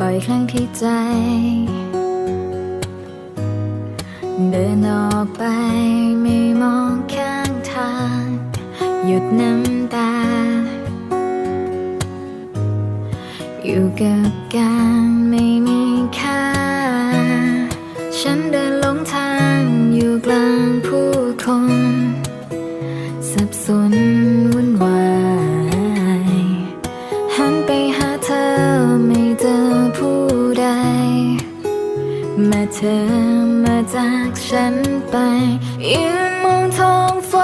บ่อยครั้งที่ใจ เดินออกไปไม่มองข้างทาง หยุดน้ำตา อยู่กับการไม่มีค่า ฉันเดินหลงทางอยู่กลางผู้คน สับสนวุ่นวาย แม้เธอมาจากฉันไปยืนมองท้องฟ้า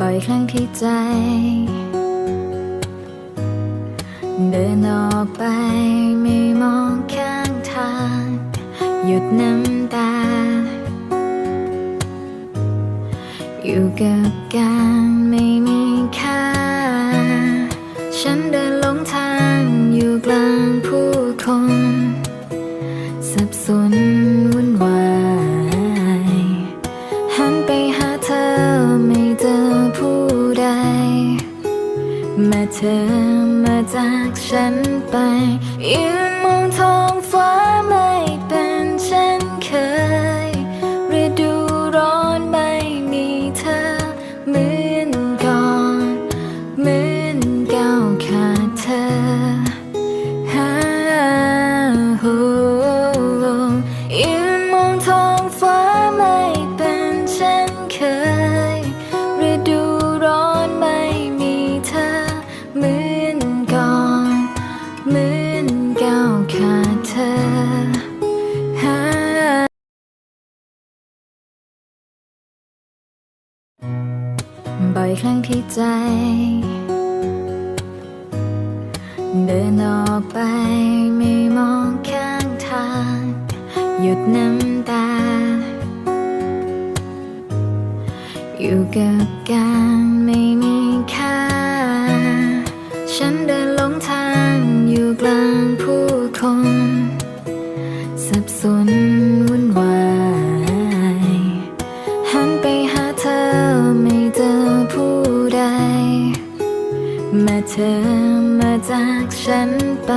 บ่อยครั้งที่ใจ เดินออกไปไม่มองข้างทาง หยุดน้ำตา อยู่กับการไม่มีค่า ฉันเดินหลงทางอยู่กลางผู้คน เธอมาจากฉันไปยืนมองท้องฟ้าไม่เป็นเช่น ขาดเธอฮาบ่อยครั้งที่ใจ เดินออกไปไม่มองข้างทาง หยุดน้ำตา อยู่กับการไม่ เธอมาจากฉันไป